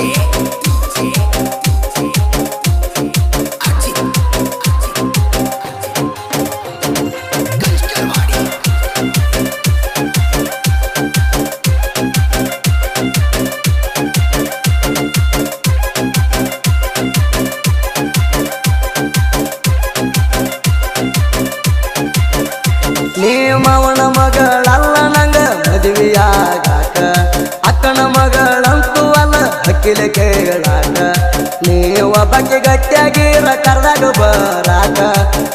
ನೀ ಅಕ್ಕಿಲ ಕೇಳಾಕ ನೀವ ಬಗ್ಗೆ ಗಟ್ಟಿಯಾಗಿರ ಕರ್ದಾಗ ಬರಾಕ.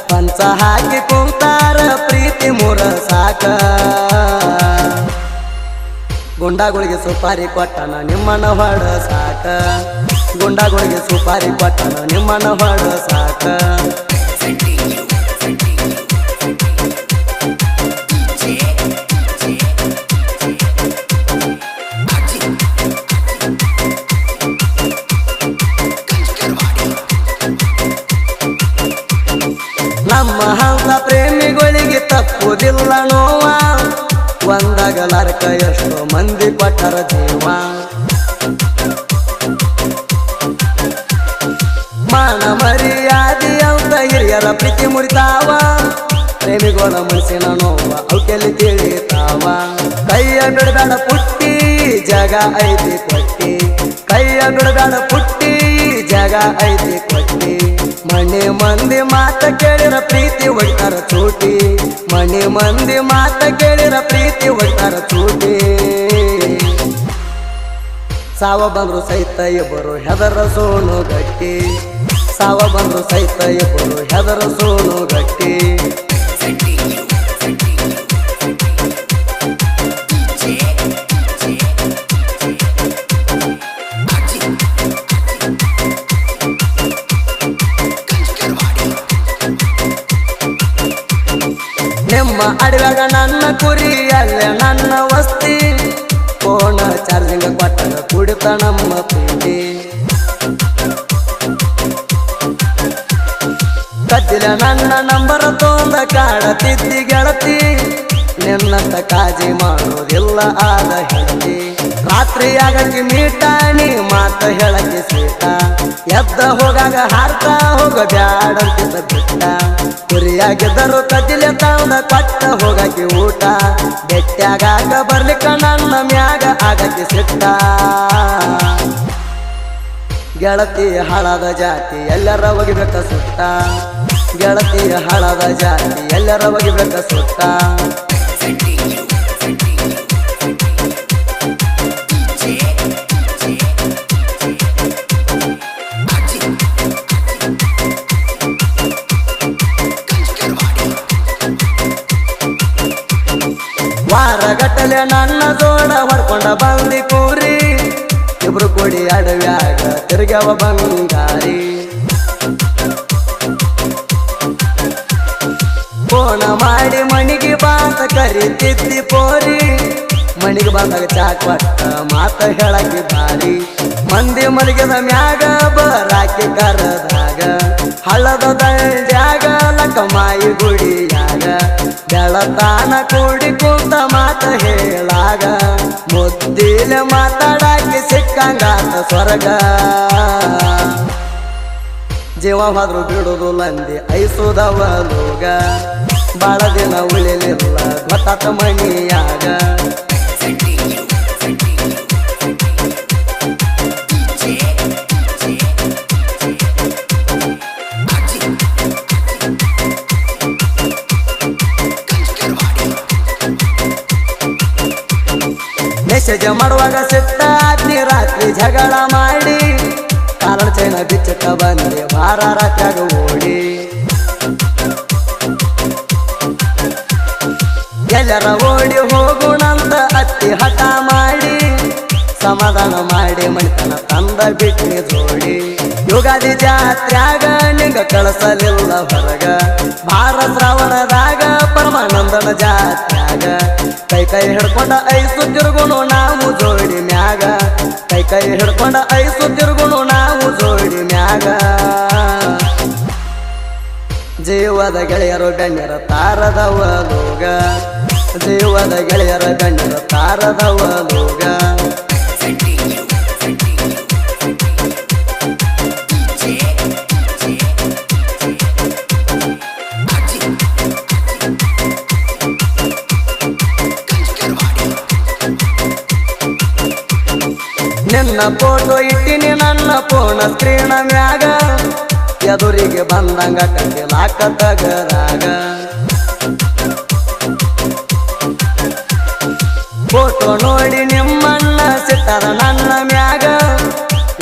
ಪಂಚ ಹಾಕಿ ಕುಂತಾರ ಪ್ರೀತಿ ಮುರ ಸಾಕ. ಗುಂಡಾಗಳಿಗೆ ಸುಪಾರಿ ಕೊಟ್ಟನ ನಿಮ್ಮನ ಹೊಡ ಸಾಕ. ಗುಂಡಾಗಳಿಗೆ ಸುಪಾರಿ ಕೊಟ್ಟನ ನಿಮ್ಮನ ಹೊಡ ಸಾಕ. ಒಂದಾಗಲಾರ್ಕ ಎಷ್ಟೋ ಮಂದಿ ಪಟ್ಟರ ಜೀವ. ಮಾನ ಮರ್ಯಾದೆ ಅಂತ ಹಿರಿಯರ ಪ್ರೀತಿ ಮುರಿತಾವ. ಪ್ರೇಮಿಗಳ ಮನಸ್ಸಿನ ನೋವ ಅವಕೆಲ್ಲಿ ತಿಳಿತಾವ. ಕೈಯ ಬಿಡಬೇಡ ಪುಟ್ಟಿ, ಜಾಗ ಐತಿ ಕೊಟ್ಟಿ. ಕೈಯ ಬಿಡಬೇಡ ಪುಟ್ಟಿ, ಜಾಗ ಐತಿ ಕೊಟ್ಟಿ. ಮನೆ ಮಂದಿ ಮಾತ ಕೇಳಿರ ಪ್ರೀತಿ ಒಟ್ಟಾರ ಚೂಟಿ. ಮನೆ ಮಂದಿ ಮಾತ ಕೇಳಿರ ಪ್ರೀತಿ ಒಟ್ಟಾರ ಚೂಟಿ. ಸಾವ ಬಂದ್ರು ಸಹಿತ ಇಬ್ಬರು ಹೆದರ ಸೋಣು ಗಟ್ಟಿ. ಸಾವ ಬಂದ್ರು ಸಹಿತ ಇಬ್ಬರು ಹೆದರ ಸೋಣು ಗಟ್ಟಿ. ನಿಮ್ಮ ಅಡವ್ಯಾಗ ನನ್ನ ಕುರಿ ಅಲ್ಲೇ ನನ್ನ ವಸ್ತಿ. ಫೋನ ಚಾರ್ಜಿಂಗ್ ಬಟನ್ ಕುಡಿತ ನಮ್ಮ ಪಿಂಡಿ ಕದ್ದಿಲ ನನ್ನ ನಂಬರ್ ತೊಂದ ಕಾಡತಿದ್ದಿ ಗೆಳತಿ. ನಿನ್ನಂತ ಕಾಜಿ ಮಾಡೋದಿಲ್ಲ ಆದ ಹೆಂಡತಿ. ರಾತ್ರಿ ಆಗಕ್ಕೆ ಮೀಟ, ನೀ ಮಾತ ಹೇಳಕ್ಕೆ ಸೀಟ. ಎದ್ದ ಹೋಗಾಗ ಹಾರ್ತಾ ಹೋಗ ಬ್ಯಾಡಂತಿದ್ದ ಬಿಟ್ಟ. ಕುರಿಯಾಗಿದ್ದರು ಕದಿಲೆ ತಾವನ ಕೊಟ್ಟ ಹೋಗಕ್ಕೆ ಊಟ. ಬೆಟ್ಟಾಗಾಗ ಬರ್ಲಿಕ್ಕ ನನ್ನ ಮ್ಯಾಗ ಆಗಕ್ಕೆ ಸಿಟ್ಟ. ಗೆಳತಿ ಹಾಳಾದ ಜಾತಿ ಎಲ್ಲರ ಒಗಿಬೇಕ ಸುತ್ತ ಗೆಳತಿ ಹಾಳಾದ ಜಾತಿ ಎಲ್ಲರ ಒಗಿಬೇಕ ಸುತ್ತ ವಾರಗಟ್ಟಲೆ ನನ್ನ ಜೋಡ ಹೊಡ್ಕೊಂಡ ಬಂದಿ ಕೂರಿ. ಇಬ್ರು ಕೊಡಿ ಅಡವ್ಯಾಗ ತಿರುಗವ ಬಂಗಾರಿ. ಫೋನ ಮಾಡಿ ಮಣಿಗೆ ಬಾತ ಕರಿತಿದ್ದಿ ಪೋರಿ. ಮಣಿಗೆ ಬಂದಾಗ ಚಾಕ್ ಪಟ್ಟ ಮಾತ ಹೇಳಕ್ಕೆ ಬಾರಿ. ಮಂದಿ ಮಲಗಿದ ಮ್ಯಾಗ ಬರಾಕಿ ಕರದಾಗ ಹಳ್ಳದ ದಂಡ್ಯಾಗ ಲಕ್ಕಮಾಯಿ ಗುಡಿಯಾಗ, ಬೆಳತಾನ ಕೂಡಿ ಕುಂತ ಮಾತ ಹೇಳಾಗ, ಮುದ್ದಿಲ ಮಾತಾಡಕ್ಕೆ ಸಿಕ್ಕಂಗಾತ ಸ್ವರ್ಗ. ಜೀವ ಹೋದ್ರು ಬಿಡುದು ಲಂದಿ, ಐಸುದವ ಲೋಗ. ಬಾಳ ದಿನ ಉಳಿಲಿಲ್ಲ ಗೊತ್ತಾತ ಮಣಿಯಾಗ. ಮೆಸೇಜ್ ಮಾಡುವಾಗ ಸಿಟ್ಟ ಆತ್ನಿ ರಾತ್ರಿ ಜಗಳ ಮಾಡಿ. ಕಾರಣ ಚೈನ ಬಿಚ್ಚುತ್ತ ಬಂದೆ ವಾರ ರಾತ್ರಿಯಾಗ ಓಡಿ. ಎಲ್ಲರ ಓಡಿ ಹೋಗೋಣಂತ ಅತ್ತಿ ಹಠ ಮಾಡಿ. ಸಮಾಧಾನ ಮಾಡಿ ಮಣಿತನ ತಂದ ಬಿಟ್ಟಿ ಜೋಡಿ. ಯುಗಾದಿ ಜಾತ್ರ್ಯಾಗ ನಿಂಗ ಕಳಸಲಿಲ್ಲ ಹೊರಗ. ಭಾರ ಶ್ರಾವಣದಾಗ ಪರಮಾನಂದನ ಜಾತ್ರ್ಯಾಗ. ಕೈ ಕೈ ಹಿಡ್ಕೊಂಡ ಐಸು ತಿರುಗುನು ನಾವು ಜೋಡಿ ಮ್ಯಾಗ. ಕೈ ಕೈ ಹಿಡ್ಕೊಂಡ ಐಸು ತಿರುಗುನು ನಾವು ಜೋಡಿ ಮ್ಯಾಗ. ಜೀವದ ಗೆಳೆಯರು ಗಣ್ಯರ ತಾರದವ ಲೋಗ. ಜೀವದ ಗೆಳೆಯರ ಗಣ್ಯರ ತಾರದವ ಲೋಗ. ನಿನ್ನ ಫೋಟೋ ಇಟ್ಟಿನಿ, ನನ್ನ ಫೋನ ಸ್ಕ್ರೀನ ಮ್ಯಾಗ ಎದುರಿಗೆ ಬಂದಂಗ ಕಂಡಿಲಾಕ ತಗರಾಗ. ಫೋಟೋ ನೋಡಿ ನಿಮ್ಮಣ್ಣ ಸಿಟ್ಟರ ನನ್ನ ಮ್ಯಾಗ.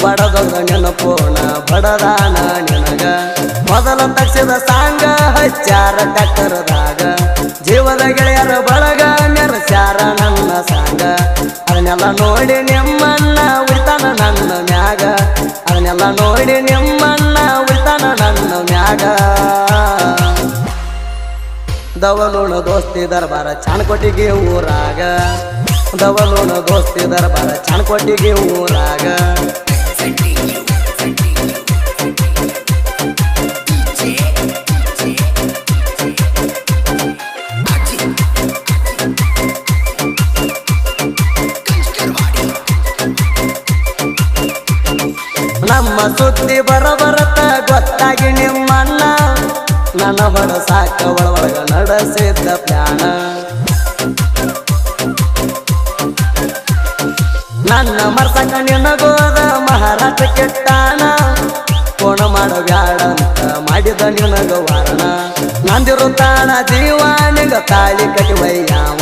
ಬಡದೊಂದು ನೆನಪೋಣ ಬಡದಾನ ನಿನಗ. ಮೊದಲ ತಕ್ಷದ ಸಾಂಗ, ಹಚ್ಚಾರ ಕಟ್ಟರದಾಗ ಜೀವದ ಗೆಳೆಯರ ಬಳಗ ಮೆರಸ್ಯಾರ ನನ್ನ ಸಾಂಗ. ಅದನ್ನೆಲ್ಲ ನೋಡಿ ಮ್ಯಾಗ ಅದನ್ನೆಲ್ಲ ನೋಡಿ ನಿಮ್ಮಣ್ಣ ಉಳ್ತಾನ ನನ್ನ ಮ್ಯಾಗ. ದವಲುಣ ದೋಸ್ತಿ ದರ್ಬಾರ ಚಾಣಕೊಟ್ಟಿಗೆ ಊರಾಗ. ದವಲುಣ ದೋಸ್ತಿ ದರ್ಬಾರ ಚಾಣಕೊಟ್ಟಿಗೆ ಊರಾಗ. ನಮ್ಮ ಸುದ್ದಿ ಬರಬರತ ಗೊತ್ತಾಗಿ ನಿಮ್ಮಣ್ಣ. ನನ್ನ ಬಡ ಸಾಕ ಒಳಗ ನಡೆಸಿದ್ದ ಪ್ಯಾಣ ನನ್ನ ಮರ್ಸಕ ನಿನಗೋದ ಮಹಾರಾಜ ಕೆಟ್ಟಾಣ ಕೋಣ ಮಾಡೋ ಬ್ಯಾಡಂತ ಮಾಡಿದ ನಿನಗ ವಾರಣ. ನಂದಿರು ತಾಣ ಜೀವಾನಿಗ ತಾಳಿ ಕಟಿವಯ್ಯಾವ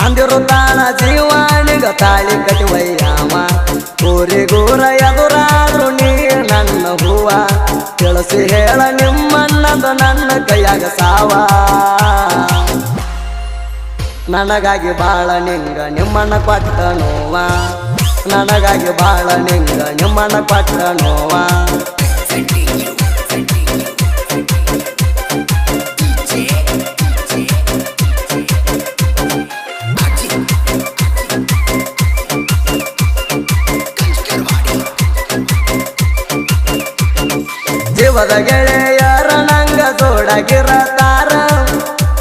ನಂದಿರು ತಾಣ ಜೀವಾನಿಗ ತಾಳಿ ಕಟಿವಯ್ಯಾವ ಊರಿಗೂರ ಹೂವ ತಿಳಿಸಿ ಹೇಳ ನಿಮ್ಮನ್ನದು ನನ್ನ ಕೈಯಾಗ ಸಾವ. ನನಗಾಗಿ ಬಾಳ ನಿಂಗ ನಿಮ್ಮಣ್ಣ ಕೊಟ್ಟ ನೋವ. ನನಗಾಗಿ ಬಾಳ ನಿಂಗ ನಿಮ್ಮಣ್ಣ ಕೊಟ್ಟ ನೋವ. ಗೆಳೆಯರ ನಂಗ ಜೋಡಾಗಿರತಾರ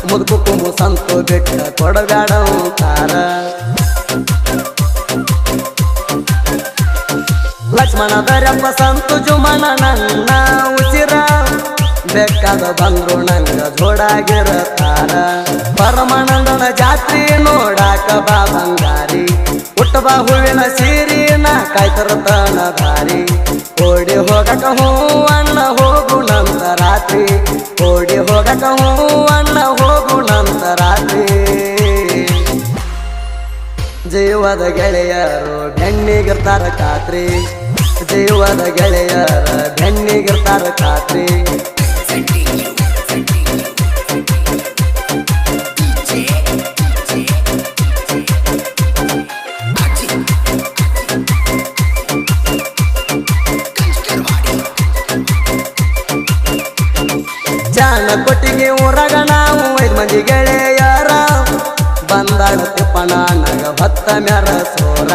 ಮುದುಕು ಕುಂಬು ಸಂತು ಬಿಟ್ಟ ಕೊಡಗಾಡ ತಾರ. ಲಕ್ಷ್ಮಣ ದರಪ್ಪ ಸಂತು ಜುಮನ ನನ್ನ ಉಸಿರ. ಬೇಕಾದ ಬಂದ್ರು ನಂಗ ಜೋಡಾಗಿರತಾರ ಪರಮಾನಂದನ ಜಾತ್ರಿ ನೋಡಾಕ ಬಾ ಬಂಗಾರಿ. ಹುಟ್ಟಬ ಹೂವಿನ ಸೀರಿನ ಕಾಯ್ತರ ತನ ದಾರಿ. ಓಡಿ ಹೋಗಕ ಹೂ ಹೋಗು ಜೀವದ ಗೆಳೆಯರು ಬೆನ್ನಿಗಿರ್ತಾರ ಖಾತ್ರಿ. ಜೀವದ ಗೆಳೆಯರು ಬೆನ್ನಿಗಿರ್ತಾರ ಖಾತ್ರಿ. ಕೊಟ್ಟಿಗೆ ಊರಾಗ ನಾವು ಐದು ಮಂದಿ ಗೆಳೆಯರ. ಬಂದಾಗ ತಿಪ್ಪಣ ನಗ ಭತ್ತ ಮ್ಯಾರ ಸೋರ.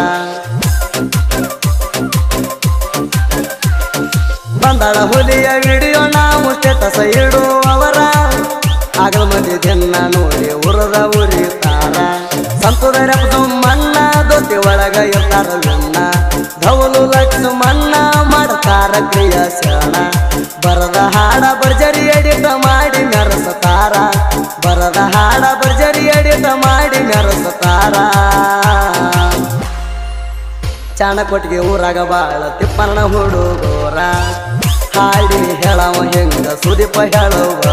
ಬಂದಾಳ ಹುಲಿಯ ವಿಡಿಯೋ ನಾವು ಸ್ಟೇಟಸ್ ಇಡುವವರ. ಆಗಲ ಮಂದಿ ದಿನ ನೋಡಿ ಉರದ ಉರಿತಾರ. ಸಂತುದರ ಮಣ್ಣ ದೊತ್ತಿ ಒಳಗ ಇರ್ತಾರ ನನ್ನ ಧವಲು ಲಕ್ಷ್ಮಣ್ಣ ಮಾಡ್ತಾರ ಕ್ರಿಯಾಶನ ಬರದ ಹಾಡ ಬರ್ಜರಿ ಮಾಡಿ ಮೆರಸತಾರ ಬರದ ಹಾಡ ಬರ್ಜರಿ ಅಡಿತ ಮಾಡಿ ಮೆರಸತಾರ ಚಾಣಕೊಟ್ಟಿಗೆ ಊರಾಗ ಬಾಳ ತಿಪ್ಪಣ್ಣ ಹುಡುಗೋರ. ಹಾಡಿ ಹೇಳವ ಹೆಂಗ ಸುದೀಪ ಹೇಳುವರ